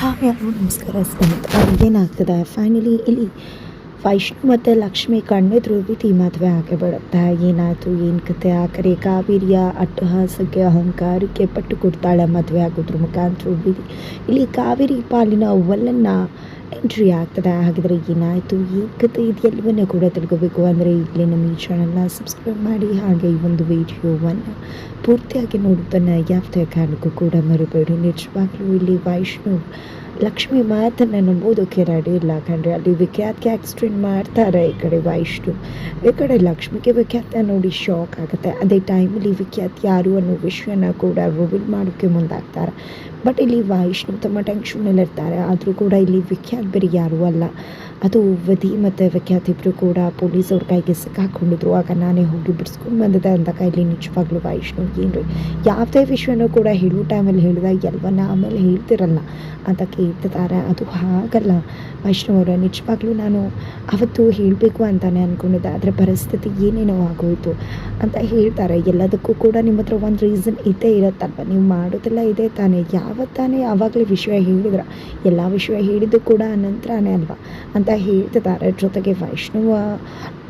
Hi hello ನಮಸ್ಕಾರ ಸ್ನೇಹಿತರೆ ಏನಾಗ್ತದೆ? ಫೈನಲಿ ಇಲ್ಲಿ ವೈಷ್ಣು ಮತ್ತು ಲಕ್ಷ್ಮಿ ಕಣ್ಣೆದುರು ರೀತಿ ಮದುವೆ ಆಗೇ ಬಿಡುತ್ತೆ ಏನಾಯಿತು ಏನು ಕತೆ? ಆ ಕರೆ ಕಾವೇರಿಯ ಅಟ್ಟಹಾಸಕ್ಕೆ, ಅಹಂಕಾರಕ್ಕೆ ಪಟ್ಟು ಕೊಡ್ತಾಳೆ ಮದುವೆ ಆಗೋದ್ರ ಮುಖಾಂತರ ಬಿಡಿ ಇಲ್ಲಿ ಕಾವೇರಿ ಪಾಲಿನ ಒಲ್ಲನ್ನು ಎಂಟ್ರಿ ಆಗ್ತದೆ, ಹಾಗಿದ್ರೆ ಏನಾಯಿತು ಏನು ಕತೆ ಬನ್ನಿ ಕೂಡ ತಿಳ್ಕೋಬೇಕು. ಅಂದರೆ ಇಲ್ಲಿ ನಮ್ಮ ಈ ಚಾನಲ್ನ ಸಬ್ಸ್ಕ್ರೈಬ್ ಮಾಡಿ, ಹಾಗೆ ಈ ಒಂದು ವಿಡಿಯೋವನ್ನು ಪೂರ್ತಿಯಾಗಿ ನೋಡೋದನ್ನು ಯಾವುದೇ ಕಾರಣಕ್ಕೂ ಕೂಡ ಮರಿಬೇಡಿ. ನಿಜವಾಗ್ಲೂ ಇಲ್ಲಿ ವೈಷ್ಣು ಲಕ್ಷ್ಮಿ ಮಾತನ್ನು ನಂಬೋದಕ್ಕೆ ರೆಡಿ ಇಲ್ಲ ಕಂಡ್ರೆ ಅಲ್ಲಿ ವಿಖ್ಯಾತ್ಗೆ ಆಕ್ಸಿಡೆಂಟ್ ಮಾಡ್ತಾರೆ ಈ ಕಡೆ ವೈಷ್ಣು ಈ ಕಡೆ ಲಕ್ಷ್ಮಿಗೆ ವಿಖ್ಯಾತ ನೋಡಿ ಶಾಕ್ ಆಗುತ್ತೆ. ಅದೇ ಟೈಮಲ್ಲಿ ವಿಖ್ಯಾತ್ ಯಾರು ಅನ್ನೋ ವಿಷಯನ ಕೂಡ ರಿವೀಲ್ ಮಾಡೋಕ್ಕೆ ಮುಂದಾಗ್ತಾರೆ. ಬಟ್ ಇಲ್ಲಿ ವೈಷ್ಣು ತಮ್ಮ ಟೆನ್ಷನಲ್ಲಿ ಇರ್ತಾರೆ. ಆದರೂ ಕೂಡ ಇಲ್ಲಿ ವಿಖ್ಯಾತ್ ಬೇರೆ ಯಾರೂ ಅಲ್ಲ. ಅದು ವಧಿ ಮತ್ತು ವಿಖ್ಯಾತ್ ಇಬ್ಬರು ಕೂಡ ಪೊಲೀಸ್ ಅವ್ರ ಕೈಗೆ ಸಿಕ್ಕಾಕೊಂಡಿದ್ರು ಆಗ ನಾನೇ ಹೋಗಿ ಬಿಡಿಸ್ಕೊಂಡು ಬಂದಿದ್ದೆ ಅಂತ ಇಲ್ಲಿ ನಿಜವಾಗ್ಲೂ ವೈಷ್ಣು ಏನು ಯಾವುದೇ ವಿಷಯನೂ ಕೂಡ ಹೇಳೋ ಟೈಮಲ್ಲಿ ಹೇಳಿದಾಗ ಎಲ್ಲವನ್ನ ಆಮೇಲೆ ಹೇಳ್ತಿರಲ್ಲ. ಅಂತ ಕೇಳ್ತಿದ್ದಾರೆ. ಅದು ಹಾಗಲ್ಲ. ವೈಷ್ಣವ್ ಅವರ, ನಿಜವಾಗ್ಲೂ ನಾನು ಅವತ್ತು ಹೇಳಬೇಕು ಅಂತಲೇ ಅಂದ್ಕೊಂಡಿದ್ದೆ ಆದರೆ ಪರಿಸ್ಥಿತಿ ಏನೇನೋ ಆಗೋಯಿತು ಅಂತ ಹೇಳ್ತಾರೆ. ಎಲ್ಲದಕ್ಕೂ ಕೂಡ ನಿಮ್ಮ ಹತ್ರ ಒಂದು ರೀಸನ್ ಇದ್ದೇ ಇರುತ್ತಲ್ವ? ನೀವು ಮಾಡೋದೆಲ್ಲ, ಇದೆ ತಾನೇ. ಯಾವತ್ತಾನೇ ಯಾವಾಗಲೇ ವಿಷಯ ಹೇಳಿದ್ರ ಎಲ್ಲ ವಿಷಯ ಹೇಳಿದ್ದು ಕೂಡ ನಂತರನೇ ಅಲ್ವಾ? ಅಂತ ಹೇಳ್ತಿದ್ದಾರೆ ಜೊತೆಗೆ ವೈಷ್ಣವ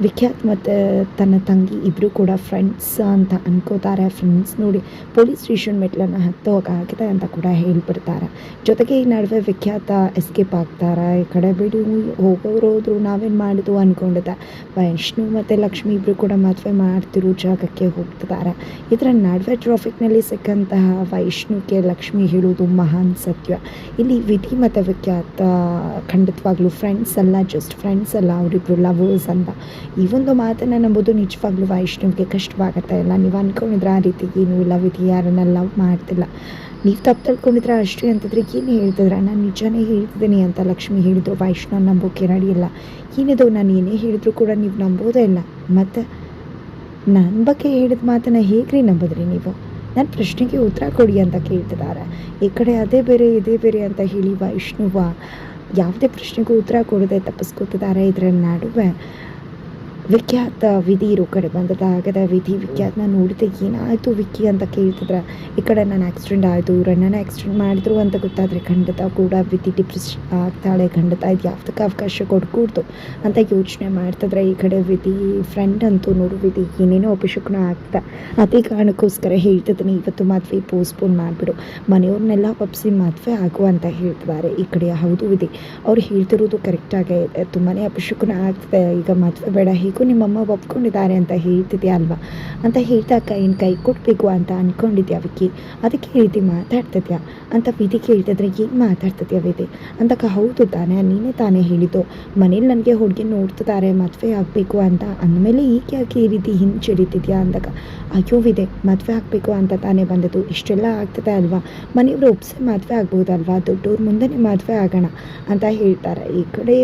ವಿಖ್ಯಾತ್ ಮತ್ತು ತನ್ನ ತಂಗಿ ಇಬ್ಬರು ಕೂಡ ಫ್ರೆಂಡ್ಸ್ ಅಂತ ಅನ್ಕೋತಾರೆ. ಫ್ರೆಂಡ್ಸ್ ನೋಡಿ ಪೊಲೀಸ್ ಸ್ಟೇಷನ್ ಮೆಟ್ಲನ್ನು ಹತ್ತೋಗಾಗಿದೆ ಅಂತ ಕೂಡ ಹೇಳ್ಬಿಡ್ತಾರೆ. ಜೊತೆಗೆ ಈ ನಡುವೆ ವಿಖ್ಯಾತ ಎಸ್ಕೇಪ್ ಆಗ್ತಾರೆ. ಈ ಕಡೆ ಬಿಡು ಹೋಗೋರು ಹೋದ್ರು ನಾವೇನು ಮಾಡಿದ್ವು ಅಂದ್ಕೊಂಡಿದ್ದೆ ವೈಷ್ಣು ಮತ್ತು ಲಕ್ಷ್ಮಿ ಇಬ್ಬರು ಕೂಡ ಮದುವೆ ಮಾಡ್ತಿರೋ ಜಾಗಕ್ಕೆ ಹೋಗ್ತಿದ್ದಾರೆ. ಇದರ ನಡುವೆ ಟ್ರಾಫಿಕ್ನಲ್ಲಿ ಸಿಕ್ಕಂತಹ ವೈಷ್ಣುಗೆ ಲಕ್ಷ್ಮಿ ಹೇಳೋದು ಮಹಾನ್ ಸತ್ಯ. ಇಲ್ಲಿ ವಿಧಿ ಮತ್ತು ವಿಖ್ಯಾತ ಖಂಡಿತವಾಗ್ಲೂ ಫ್ರೆಂಡ್ಸ್ ಅಲ್ಲ ಜಸ್ಟ್ ಫ್ರೆಂಡ್ಸ್ ಅಲ್ಲ ಅವರಿಬ್ಬರು ಲವರ್ಸ್ ಅಂತ. ಈ ಒಂದು ಮಾತನ್ನು ನಂಬೋದು ನಿಜವಾಗ್ಲೂ ವೈಷ್ಣವ್ಗೆ ಕಷ್ಟವಾಗುತ್ತೆ ಇಲ್ಲ ನೀವು ಅಂದ್ಕೊಂಡಿದ್ರೆ ಆ ರೀತಿ ಏನು ಇಲ್ಲ, ವಿಧಿ ಯಾರನ್ನ ಲವ್ ಮಾಡ್ತಿಲ್ಲ. ನೀವು ತಪ್ಪು ತಳ್ಕೊಂಡಿದ್ರೆ ಅಷ್ಟೇ ಅಂತಂದ್ರೆ ಏನು ಹೇಳ್ತಿದ್ರೆ? ನಾನು ನಿಜಾನೇ ಹೇಳ್ತಿದ್ದೀನಿ ಅಂತ ಲಕ್ಷ್ಮಿ ಹೇಳಿದ್ರು. ವೈಷ್ಣವ್ ನಂಬೋಕೆ ರೆಡಿ ಇಲ್ಲ. ಏನಿದು? ನಾನು ಏನೇ ಹೇಳಿದ್ರು ಕೂಡ ನೀವು ನಂಬೋದೇ ಇಲ್ಲ. ಮತ್ತು ನನ್ನ ಬಗ್ಗೆ ಹೇಳಿದ ಮಾತನ್ನು ಹೇಗ್ರಿ ನಂಬಿದ್ರಿ ನೀವು? ನನ್ನ ಪ್ರಶ್ನೆಗೆ ಉತ್ತರ ಕೊಡಿ ಅಂತ ಕೇಳ್ತಿದ್ದಾರೆ. ಈ ಕಡೆ ಅದೇ ಬೇರೆ, ಇದೇ ಬೇರೆ ಅಂತ ಹೇಳಿ ವೈಷ್ಣುವ ಯಾವುದೇ ಪ್ರಶ್ನೆಗೂ ಉತ್ತರ ಕೊಡದೆ ತಪ್ಪಿಸ್ಕೊತಿದ್ದಾರೆ. ಇದರ ನಡುವೆ ವಿಖ್ಯಾತ ವಿಧಿ ಇರೋ ಕಡೆ ಬಂದದಾಗದ ವಿಧಿ ವಿಖ್ಯಾತನ ನೋಡಿದೆ ಏನಾಯಿತು? ವಿಕ್ಕಿ ಅಂತ ಕೇಳ್ತಿದ್ರೆ. ಈ ಕಡೆ ನಾನು ಆಕ್ಸಿಡೆಂಟ್ ಆಯಿತು ರಣ್ಣನ ಆಕ್ಸಿಡೆಂಟ್ ಮಾಡಿದ್ರು ಅಂತ ಗೊತ್ತಾದರೆ ಖಂಡಿತ ಕೂಡ ವಿಧಿ ಡಿಪ್ರೆಸ್ ಆಗ್ತಾಳೆ, ಖಂಡಿತ ಇದು ಯಾವ್ದಕ್ಕೆ ಅವಕಾಶ ಕೊಡ್ಕೂಡ್ದು ಅಂತ ಯೋಚನೆ ಮಾಡ್ತಿದ್ರೆ ಈ ಕಡೆ ವಿಧಿ ಫ್ರೆಂಡ್ ಅಂತೂ ನೋಡು, ವಿಧಿ ಏನೇನೋ ಅಪಶಕುನ ಆಗ್ತಾ. ಅದೇ ಕಾರಣಕ್ಕೋಸ್ಕರ ಹೇಳ್ತಿದ್ದೀನಿ, ಇವತ್ತು ಮದುವೆ ಪೋಸ್ಟ್ಪೋನ್ ಮಾಡಿಬಿಡು. ಮನೆಯವ್ರನ್ನೆಲ್ಲ ಒಪ್ಸಿ ಮದುವೆ ಆಗು ಅಂತ ಹೇಳ್ತಿದ್ದಾರೆ. ಈ ಕಡೆ ಹೌದು ವಿಧಿ. ಅವ್ರು ಹೇಳ್ತಿರೋದು ಕರೆಕ್ಟಾಗೇ ಇದೆ. ತುಂಬಾ ಅಪಶಕುನ ಆಗ್ತದೆ. ಈಗ ಮದುವೆ ಬೇಡ ಹೇಗೂ ನಿಮ್ಮಮ್ಮ ಒಪ್ಕೊಂಡಿದ್ದಾರೆ ಅಂತ ಹೇಳ್ತಿದ್ಯಾ ಅಲ್ವಾ? ಅಂತ ಹೇಳ್ದಾಗ ಏನು ಕೈ ಕೊಡಬೇಕು ಅಂತ ಅಂದ್ಕೊಂಡಿದ್ಯಾ ಅವಕ್ಕೆ. ಅದಕ್ಕೆ ಈ ರೀತಿ ಮಾತಾಡ್ತಿದ್ಯಾ? ಅಂತ ವಿಧಿ ಕೇಳ್ತಿದ್ರೆ ಏನು ಮಾತಾಡ್ತಿದ್ಯಾ ವಿಧಿ? ಅಂತಕ್ಕ ಹೌದು ತಾನೇ, ನೀನೇ ತಾನೇ ಹೇಳಿದ್ದು. ಮನೇಲಿ ನನಗೆ ಹುಡುಗಿ ನೋಡ್ತಿದ್ದಾರೆ ಮದುವೆ ಆಗಬೇಕು ಅಂತ. ಅಂದಮೇಲೆ ಈಗ ಯಾಕೆ ಈ ರೀತಿ ಹಿಂಚಿಡಿತಿದ್ಯಾ ಅಂದಾಗ, ಅಯ್ಯೋ ವಿದೆ ಮದುವೆ ಆಗಬೇಕು ಅಂತ ತಾನೇ ಬಂದದ್ದು. ಇಷ್ಟೆಲ್ಲ ಆಗ್ತದೆ ಅಲ್ವಾ? ಮನೆಯವರು ಒಪ್ಸೆ ಮದುವೆ ಆಗ್ಬೋದಲ್ವಾ? ದೊಡ್ಡವ್ರ ಮುಂದೆನೇ ಮದುವೆ ಆಗೋಣ ಅಂತ ಹೇಳ್ತಾರೆ. ಈ ಕಡೆ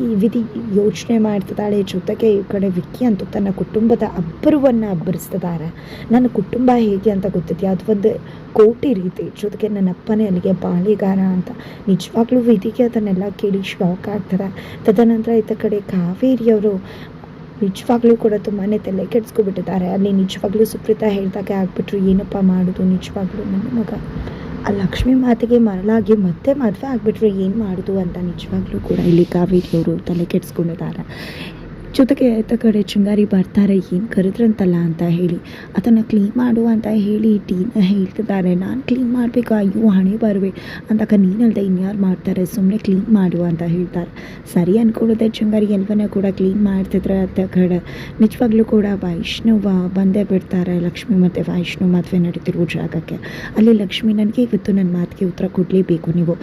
ವಿಕ್ಕಿ ವಿಧಿ ಯೋಚನೆ ಮಾಡ್ತಿದ್ದಾಳೆ ಜೊತೆಗೆ ಈ ಕಡೆ ವಿಕ್ಕಿ ಅಂತೂ ತನ್ನ ಕುಟುಂಬದ ಅಬ್ಬರವನ್ನು ಅಬ್ಬರಿಸ್ತಿದ್ದಾರೆ. ನನ್ನ ಕುಟುಂಬ ಹೇಗೆ ಅಂತ ಗೊತ್ತಿದೆ ಅದು ಒಂದು ಕೋಟಿ ರೀತಿ. ಜೊತೆಗೆ ನನ್ನ ಅಪ್ಪನೇ ಅಲ್ಲಿಗೆ ಬಾಳಿಗಾರ ಅಂತ. ನಿಜವಾಗ್ಲೂ ವಿಧಿಗೆ ಅದನ್ನೆಲ್ಲ ಕೇಳಿ ಶಾಕ್ ಆಗ್ತಾರೆ. ತದನಂತರ ಈತ ಕಡೆ ಕಾವೇರಿಯವರು ನಿಜವಾಗ್ಲೂ ಕೂಡ ತುಂಬಾ ತಲೆ ಕೆಡಿಸ್ಕೊಬಿಟ್ಟಿದ್ದಾರೆ. ಅಲ್ಲಿ ನಿಜವಾಗ್ಲೂ ಸುಪ್ರೀತಾ ಹೇಳ್ದಾಗೆ ಆಗ್ಬಿಟ್ರು. ಏನಪ್ಪ ಮಾಡೋದು? ನಿಜವಾಗ್ಲೂ ನನ್ನ ಮಗ. ಆ ಲಕ್ಷ್ಮಿ ಮಾತೆಗೆ ಮರಳಾಗಿ ಮತ್ತೆ ಮದುವೆ ಆಗಿಬಿಟ್ರೆ ಏನು ಮಾಡೋದು ಅಂತ ನಿಜವಾಗ್ಲೂ ಕೂಡ ಇಲ್ಲಿ ಕಾವೇರಿಯವರು ತಲೆ ಕೆಡಿಸ್ಕೊಂಡಿದ್ದಾರೆ. ಜೊತೆಗೆ ಆಯ್ತ ಕಡೆ ಚುಂಗಾರಿ ಬರ್ತಾರೆ, ಏನು ಕರೆದ್ರಂತಲ್ಲ ಅಂತ ಹೇಳಿ. ಅದನ್ನು ಕ್ಲೀನ್ ಮಾಡು ಅಂತ ಹೇಳಿ ಟೀನ ಹೇಳ್ತಿದ್ದಾರೆ ನಾನು ಕ್ಲೀನ್ ಮಾಡಬೇಕು, ಅಯ್ಯೋ, ಹಣೆ ಬರುವೆ. ಅಂತಕ್ಕ ನೀನಲ್ಲದೆ ಇನ್ಯಾರು ಮಾಡ್ತಾರೆ ಸುಮ್ಮನೆ ಕ್ಲೀನ್ ಮಾಡು ಅಂತ ಹೇಳ್ತಾರೆ. ಸರಿ ಅಂದ್ಕೊಳ್ಳೋದೆ ಚುಂಗಾರಿ ಎಲ್ಲವನ್ನ ಕೂಡ ಕ್ಲೀನ್ ಮಾಡ್ತಿದ್ರೆ ಆತ ಕಡೆ. ನಿಜವಾಗ್ಲೂ ಕೂಡ ವೈಷ್ಣವ ಬಂದೇ ಬಿಡ್ತಾರೆ, ಲಕ್ಷ್ಮಿ ಮತ್ತು ವೈಷ್ಣವ್ ಮದುವೆ ನಡೀತಿರೋ ಜಾಗಕ್ಕೆ. ಅಲ್ಲಿ ಲಕ್ಷ್ಮಿ ನನಗೆ ಇವತ್ತು ನನ್ನ ಮಾತಿಗೆ ಉತ್ತರ ಕೊಡಲೇಬೇಕು ನೀವು.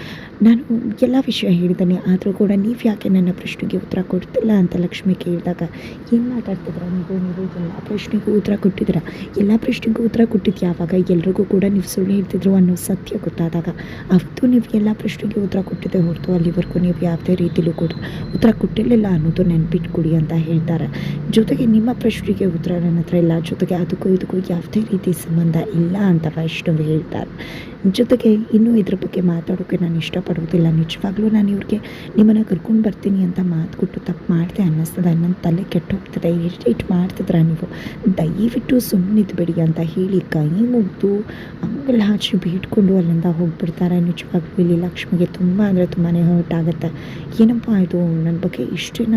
ನಾನು ಎಲ್ಲ ವಿಷಯ ಹೇಳಿದ್ದೇನೆ, ಆದರೂ ಕೂಡ ನೀವು ಯಾಕೆ ನನ್ನ ಪ್ರಶ್ನೆಗೆ ಉತ್ತರ ಕೊಡ್ತಿಲ್ಲ ಅಂತ ಲಕ್ಷ್ಮಿ ಕೇಳಿದಾಗ, ಏನು ಮಾತಾಡ್ತಿದ್ರ? ನೀವು ನೀವು ಎಲ್ಲ ಪ್ರಶ್ನೆಗೂ ಉತ್ತರ ಕೊಟ್ಟಿದ್ದೀರ. ಎಲ್ಲ ಪ್ರಶ್ನೆಗೂ ಉತ್ತರ ಕೊಟ್ಟಿದ್ದು ಯಾವಾಗ ಎಲ್ರಿಗೂ ಕೂಡ ನೀವು ಸುಳ್ಳು ಹೇಳ್ತಿದ್ರು ಅನ್ನೋ ಸತ್ಯ ಗೊತ್ತಾದಾಗ, ಅವತ್ತು ನೀವು ಎಲ್ಲ ಪ್ರಶ್ನೆಗೆ ಉತ್ತರ ಕೊಟ್ಟಿದ್ದೆ ಹೊರತು ಅಲ್ಲಿವರೆಗೂ ನೀವು ಯಾವುದೇ ರೀತಿಲೂ ಕೂಡ ಉತ್ತರ ಕೊಟ್ಟಿರಲಿಲ್ಲ ಅನ್ನೋದು ನೆನ್ಪಿಟ್ಕೊಡಿ ಅಂತ ಹೇಳ್ತಾರೆ. ಜೊತೆಗೆ ನಿಮ್ಮ ಪ್ರಶ್ನೆಗೆ ಉತ್ತರ ನನ್ನ ಹತ್ರ ಇಲ್ಲ. ಜೊತೆಗೆ ಅದಕ್ಕೂ ಇದಕ್ಕೂ ಯಾವುದೇ ರೀತಿ ಸಂಬಂಧ ಇಲ್ಲ ಅಂತ ವೈಷ್ಣವ್ ಹೇಳ್ತಾರೆ. ಜೊತೆಗೆ ಇನ್ನೂ ಇದ್ರ ಬಗ್ಗೆ ಮಾತಾಡೋಕ್ಕೆ ನಾನು ಇಷ್ಟಪಡೋದಿಲ್ಲ. ನಿಜವಾಗ್ಲೂ ನಾನು ಇವ್ರಿಗೆ ನಿಮ್ಮನ್ನು ಕರ್ಕೊಂಡು ಬರ್ತೀನಿ ಅಂತ ಮಾತು ಕೊಟ್ಟು ತಪ್ಪು ಮಾಡಿದೆ ಅನ್ನಿಸ್ತದೆ. ನನ್ನ ತಲೆ ಕೆಟ್ಟು ಹೋಗ್ತದೆ. ಇರಿಟೇಟ್ ಮಾಡ್ತಿದ್ರ ನೀವು. ದಯವಿಟ್ಟು ಸುಮ್ಮನಿದ್ಬೇಡಿ ಅಂತ ಹೇಳಿ ಕೈ ಮುಗಿದು ಅಂಗಲ್ ಹಾಚಿ ಬೇಡ್ಕೊಂಡು ಅಲ್ಲಿಂದ ಹೋಗಿಬಿಡ್ತಾರೆ. ನಿಜವಾಗ್ಲೂ ಇಲ್ಲಿ ಲಕ್ಷ್ಮಿಗೆ ತುಂಬ ಅಂದರೆ ತುಂಬಾ ಹರ್ಟ್ ಆಗುತ್ತೆ. ಏನಪ್ಪ ಇದು? ನನ್ನ ಬಗ್ಗೆ ಇಷ್ಟಿನ?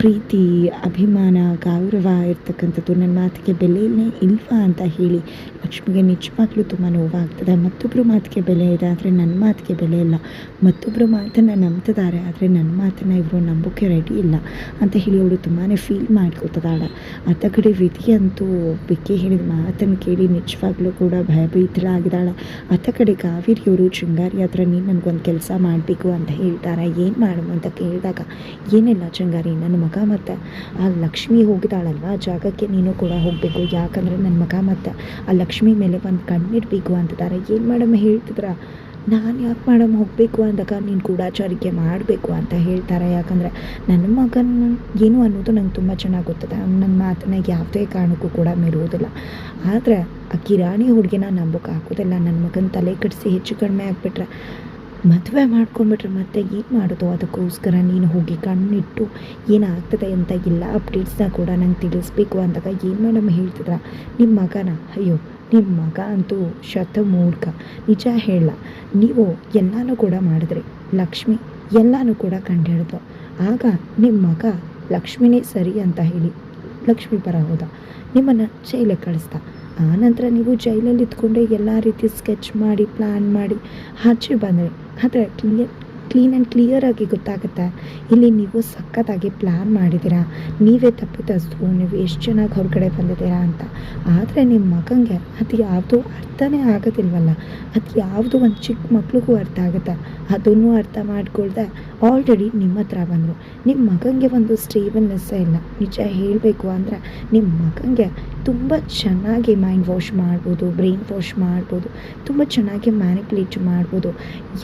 ಪ್ರೀತಿ, ಅಭಿಮಾನ, ಗೌರವ ಇರ್ತಕ್ಕಂಥದ್ದು ನನ್ನ ಮಾತಿಗೆ ಬೆಲೆಯೇ ಇಲ್ವಾ ಅಂತ ಹೇಳಿ ಲಕ್ಷ್ಮಿಗೆ ನಿಜವಾಗ್ಲೂ ತುಂಬ ನೋವಾಗ್ತದೆ. ಮತ್ತೊಬ್ಬರು ಮಾತಿಗೆ ಬೆಲೆ ಇದೆ ಆದರೆ ನನ್ನ ಮಾತಿಗೆ ಬೆಲೆ ಇಲ್ಲ. ಮತ್ತೊಬ್ಬರು ಮಾತನ್ನು ನಂಬ್ತಿದ್ದಾರೆ ಆದರೆ ನನ್ನ ಮಾತನ್ನು ಇವರು ನಂಬೋಕೆ ರೆಡಿ ಇಲ್ಲ ಅಂತ ಹೇಳಿ ಅವಳು ತುಂಬಾ ಫೀಲ್ ಮಾಡ್ಕೋತದಾಳೆ. ಅತ್ತ ಕಡೆ ವಿಧಿ ಅಂತೂ ಬೆಕ್ಕೆ ಹೇಳಿದ ಮಾತನ್ನು ಕೇಳಿ ನಿಜವಾಗ್ಲೂ ಕೂಡ ಭಯಭೀತರಾಗಿದ್ದಾಳೆ ಅತ್ತ ಕಡೆ ಕಾವೇರಿಯವರು ಶೃಂಗಾರಿ ಹತ್ರ ನೀನು ನನಗೊಂದು ಕೆಲಸ ಮಾಡಬೇಕು ಅಂತ ಹೇಳ್ತಾರೆ? ಏನು ಮಾಡು ಅಂತ ಕೇಳಿದಾಗ, ಏನಿಲ್ಲ ಶೃಂಗಾರಿ. ನನ್ನ ಮಗ ಮತ್ತು. ಆ ಲಕ್ಷ್ಮಿ ಹೋಗಿದ್ದಾಳಲ್ವ ಆ ಜಾಗಕ್ಕೆ ನೀನು ಕೂಡ ಹೋಗಬೇಕು. ಯಾಕಂದರೆ ನನ್ನ ಮಗ ಮತ್ತು. ಆ ಲಕ್ಷ್ಮಿ ಮೇಲೆ ಒಂದು ಕಣ್ಣಿಡಬೇಕು ಅಂತಿದ್ದಾರೆ ಏನು ಮಾಡಮ್ಮ ಹೇಳ್ತಿದ್ರ? ನಾನು ಯಾಕೆ ಮಾಡಮ್ಮ ಹೋಗಬೇಕು ಅಂದಾಗ ನೀನು ಗೂಢಾಚಾರಿಕೆ ಮಾಡಬೇಕು ಅಂತ ಹೇಳ್ತಾರೆ. ಯಾಕಂದರೆ ನನ್ನ ಮಗನ ಏನು ಅನ್ನೋದು ನಂಗೆ ತುಂಬ ಚೆನ್ನಾಗಿ ಗೊತ್ತದೆ. ನನ್ನ ಮಾತನ್ನ ಯಾವುದೇ ಕಾರಣಕ್ಕೂ ಕೂಡ ಮೆರುವುದಿಲ್ಲ. ಆದರೆ ಆ ಕಿರಾಣಿ ಹುಡುಗಿನ ನಂಬಕ್ಕೆ ಆಗೋದಿಲ್ಲ. ನನ್ನ ಮಗನ ತಲೆ ಕಡಿಸಿ ಹೆಚ್ಚು ಕಡಿಮೆ ಆಗಿಬಿಟ್ರೆ ಮದುವೆ ಮಾಡ್ಕೊಂಡ್ಬಿಟ್ರೆ ಮತ್ತೆ ಏನು ಮಾಡೋದು? ಅದಕ್ಕೋಸ್ಕರ ನೀನು ಹೋಗಿ ಕಣ್ಣಿಟ್ಟು ಏನಾಗ್ತದೆ ಅಂತ ಎಲ್ಲ ಅಪ್ಡೇಟ್ಸ್ನ ಕೂಡ ನಂಗೆ ತಿಳಿಸ್ಬೇಕು ಅಂದಾಗ ಏನು ಮೇಡಮ್ ಹೇಳ್ತಿದ್ರ? ನಿಮ್ಮ ಮಗನ? ಅಯ್ಯೋ ನಿಮ್ಮ ಮಗ ಅಂತೂ ಶತಮೂರ್ಖ. ನಿಜ ಹೇಳ, ನೀವು ಎಲ್ಲನೂ ಕೂಡ ಮಾಡಿದ್ರಿ. ಲಕ್ಷ್ಮಿ ಎಲ್ಲನೂ ಕೂಡ ಕಂಡು ಆಗ ನಿಮ್ಮ ಮಗ ಲಕ್ಷ್ಮಿನೇ ಸರಿ ಅಂತ ಹೇಳಿ, ಲಕ್ಷ್ಮಿ ಪರ ಹೋದ. ನಿಮ್ಮನ್ನು ಜೈಲಿಗೆ ಕಳಿಸ್ದ. ಆನಂತರ ನೀವು ಜೈಲಲ್ಲಿ ಇದ್ಕೊಂಡೆ ಎಲ್ಲ ರೀತಿ ಸ್ಕೆಚ್ ಮಾಡಿ ಪ್ಲ್ಯಾನ್ ಮಾಡಿ ಹಚ್ಚಿ ಬಂದರೆ. ಆದರೆ ಕ್ಲಿಯರ್, ಕ್ಲೀನ್ ಆ್ಯಂಡ್ ಕ್ಲಿಯರಾಗಿ ಗೊತ್ತಾಗುತ್ತೆ? ಇಲ್ಲಿ ನೀವು ಸಖತ್ತಾಗಿ ಪ್ಲ್ಯಾನ್ ಮಾಡಿದ್ದೀರಾ? ನೀವೇ ತಪ್ಪಿತಸ್ತು ನೀವು ಎಷ್ಟು ಚೆನ್ನಾಗಿ ಹೊರಗಡೆ ಬಂದಿದ್ದೀರಾ ಅಂತ. ಆದರೆ ನಿಮ್ಮ ಮಗನಿಗೆ ಅದು ಯಾವುದು ಅರ್ಥನೇ ಆಗೋದಿಲ್ವಲ್ಲ? ಅದು ಯಾವುದು ಒಂದು ಚಿಕ್ಕ ಮಕ್ಳಿಗೂ ಅರ್ಥ ಆಗುತ್ತೆ? ಅದನ್ನು ಅರ್ಥ ಮಾಡ್ಕೊಳ್ದೆ ಆಲ್ರೆಡಿ ನಿಮ್ಮ ಹತ್ರ ಬಂದರು. ನಿಮ್ಮ ಮಗನಿಗೆ ಒಂದು ಸ್ಟೇಬಲ್ನೆಸ್ಸೇ ಇಲ್ಲ. ನಿಜ ಹೇಳಬೇಕು ಅಂದರೆ ನಿಮ್ಮ ಮಗನಿಗೆ ತುಂಬ ಚೆನ್ನಾಗಿ ಮೈಂಡ್ ವಾಶ್ ಮಾಡ್ಬೋದು ಬ್ರೈನ್ ವಾಶ್ ಮಾಡ್ಬೋದು, ತುಂಬ ಚೆನ್ನಾಗಿ ಮ್ಯಾನಿಪ್ಯುಲೇಟ್ ಮಾಡ್ಬೋದು.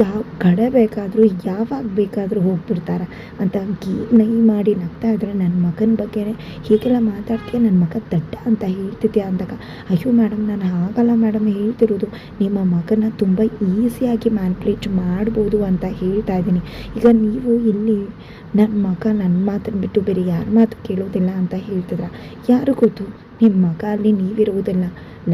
ಯಾವ ಕಡೆ ಬೇಕಾದರೂ, ಯಾವಾಗ ಬೇಕಾದರೂ ಹೋಗ್ಬಿಡ್ತಾರೆ ಅಂತ ಗೀ ನೈ ಮಾಡಿ ನಗ್ತಾ ಇದ್ರೆ ನನ್ನ ಮಗನ ಬಗ್ಗೆ ಹೀಗೆಲ್ಲ ಮಾತಾಡ್ತೀಯ ನನ್ನ ಮಗ ದಡ್ಡ ಅಂತ ಹೇಳ್ತಿದ್ಯಾ ಅಂದಾಗ, ಅಯ್ಯೋ ಮೇಡಮ್ ನಾನು ಹಾಗಲ್ಲ ಮೇಡಮ್ ಹೇಳ್ತಿರೋದು, ನಿಮ್ಮ ಮಗನ ತುಂಬ ಈಸಿಯಾಗಿ ಮ್ಯಾನಿಪ್ಯುಲೇಟ್ ಮಾಡ್ಬೋದು ಅಂತ ಹೇಳ್ತಾ ಇದ್ದೀನಿ. ಈಗ ನೀವು ಇಲ್ಲಿ ನನ್ನ ಮಗ ನನ್ನ ಮಾತನ್ನು ಬಿಟ್ಟು ಬೇರೆ ಯಾರ ಮಾತು ಕೇಳೋದಿಲ್ಲ ಅಂತ ಹೇಳ್ತಿದ್ರ, ಯಾರು ಗೊತ್ತು? ನಿಮ್ಮ ಮಗ ಅಲ್ಲಿ ನೀವಿರುವುದಿಲ್ಲ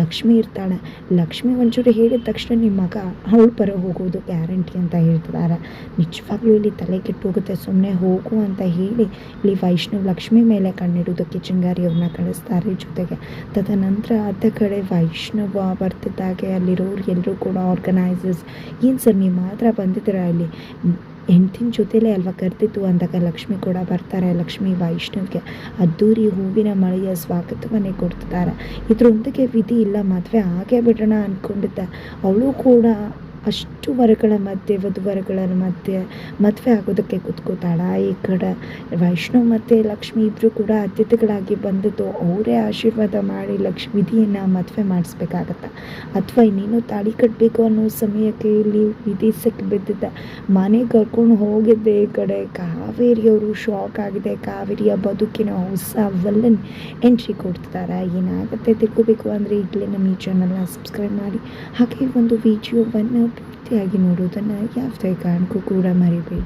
ಲಕ್ಷ್ಮಿ ಇರ್ತಾಳೆ. ಲಕ್ಷ್ಮಿ ಒಂಚೂರು ಹೇಳಿದ ತಕ್ಷಣ ನಿಮ್ಮ ಮಗ ಅವಳು ಪರ ಹೋಗೋದು ಗ್ಯಾರಂಟಿ ಅಂತ ಹೇಳ್ತಿದ್ದಾರೆ ನಿಜವಾಗ್ಲೂ ಇಲ್ಲಿ ತಲೆ ಕೆಟ್ಟು ಹೋಗುತ್ತೆ. ಸುಮ್ಮನೆ ಹೋಗು ಅಂತ ಹೇಳಿ ಇಲ್ಲಿ ವೈಷ್ಣವ್ ಲಕ್ಷ್ಮಿ ಮೇಲೆ ಕಣ್ಣಿಡೋದಕ್ಕೆ ಚಿಂಗಾರಿಯವ್ರನ್ನ ಕಳಿಸ್ತಾರೆ ಜೊತೆಗೆ. ತದನಂತರ ಅದ ಕಡೆ ವೈಷ್ಣವ ಬರ್ತಿದ್ದಾಗೆ ಅಲ್ಲಿರೋರು ಎಲ್ಲರೂ ಕೂಡ ಆರ್ಗನೈಸರ್ಸ್ ಏನು ಸರ್, ನೀವು ಮಾತ್ರ ಬಂದಿದ್ದೀರಾ ಇಲ್ಲಿ? ಹೆಂಡ್ತಿನ ಜೊತೆಲೇ ಅಲ್ವಾ ಕರೆದಿತ್ತು ಅಂದಾಗ ಲಕ್ಷ್ಮಿ ಕೂಡ ಬರ್ತಾರೆ, ಲಕ್ಷ್ಮಿ ವೈಷ್ಣವ್ಗೆ. ಅದ್ದೂರಿ ಹೂವಿನ ಮಳೆಯ ಸ್ವಾಗತವನ್ನೇ ಕೊಡ್ತಿದ್ದಾರೆ. ಇದರೊಂದಿಗೆ ವಿಧಿ ಇಲ್ಲ, ಮದುವೆ ಆಗೇ ಬಿಡೋಣ ಅಂದ್ಕೊಂಡಿದ್ದೆ ಅವಳು ಕೂಡ ಅಷ್ಟು ವರಗಳ ಮಧ್ಯೆ, ವಧುವರಗಳ ಮಧ್ಯೆ ಮದುವೆ ಆಗೋದಕ್ಕೆ ಕೂತ್ಕೋತಾಳ. ಈ ಕಡೆ ವೈಷ್ಣವ್ ಮತ್ತು ಲಕ್ಷ್ಮಿ ಇಬ್ಬರು ಕೂಡ ಅತಿಥಿಗಳಾಗಿ ಬಂದದ್ದು. ಅವರೇ ಆಶೀರ್ವಾದ ಮಾಡಿ ಲಕ್ಷ್ಮಿ ವಿಧಿಯನ್ನು ಮದುವೆ ಮಾಡಿಸ್ಬೇಕಾಗತ್ತೆ. ಅಥವಾ ಇನ್ನೇನು ತಾಳಿ ಕಟ್ಟಬೇಕು ಅನ್ನೋ ಸಮಯಕ್ಕೆ ಇಲ್ಲಿ ವಿಧಿ ಸಿಕ್ಕಿ ಬಿದ್ದಿದ್ದ ಮನೆ ಕರ್ಕೊಂಡು ಹೋಗಿದ್ದೆ ಈ ಕಡೆ. ಕಾವೇರಿಯವರು ಶಾಕ್ ಆಗಿದೆ. ಕಾವೇರಿಯ ಬದುಕಿನ ಹೊಸ ವಲ್ಲನ್ ಎಂಟ್ರಿ ಕೊಡ್ತಿದ್ದಾರೆ. ಏನಾಗುತ್ತೆ ತಿಳ್ಕೋಬೇಕು ಅಂದರೆ ಈಗಲೇ ನಮ್ಮ ಈ ಚಾನಲ್ನ ಸಬ್ಸ್ಕ್ರೈಬ್ ಮಾಡಿ. ಹಾಗೆ ಒಂದು ವಿಡಿಯೋವನ್ನು ಪೂರ್ತಿಯಾಗಿ ನೋಡೋದನ್ನು ಯಾವುದೇ ಕಾರಣಕ್ಕೂ ಕೂಡ ಮರಿಬೇಡಿ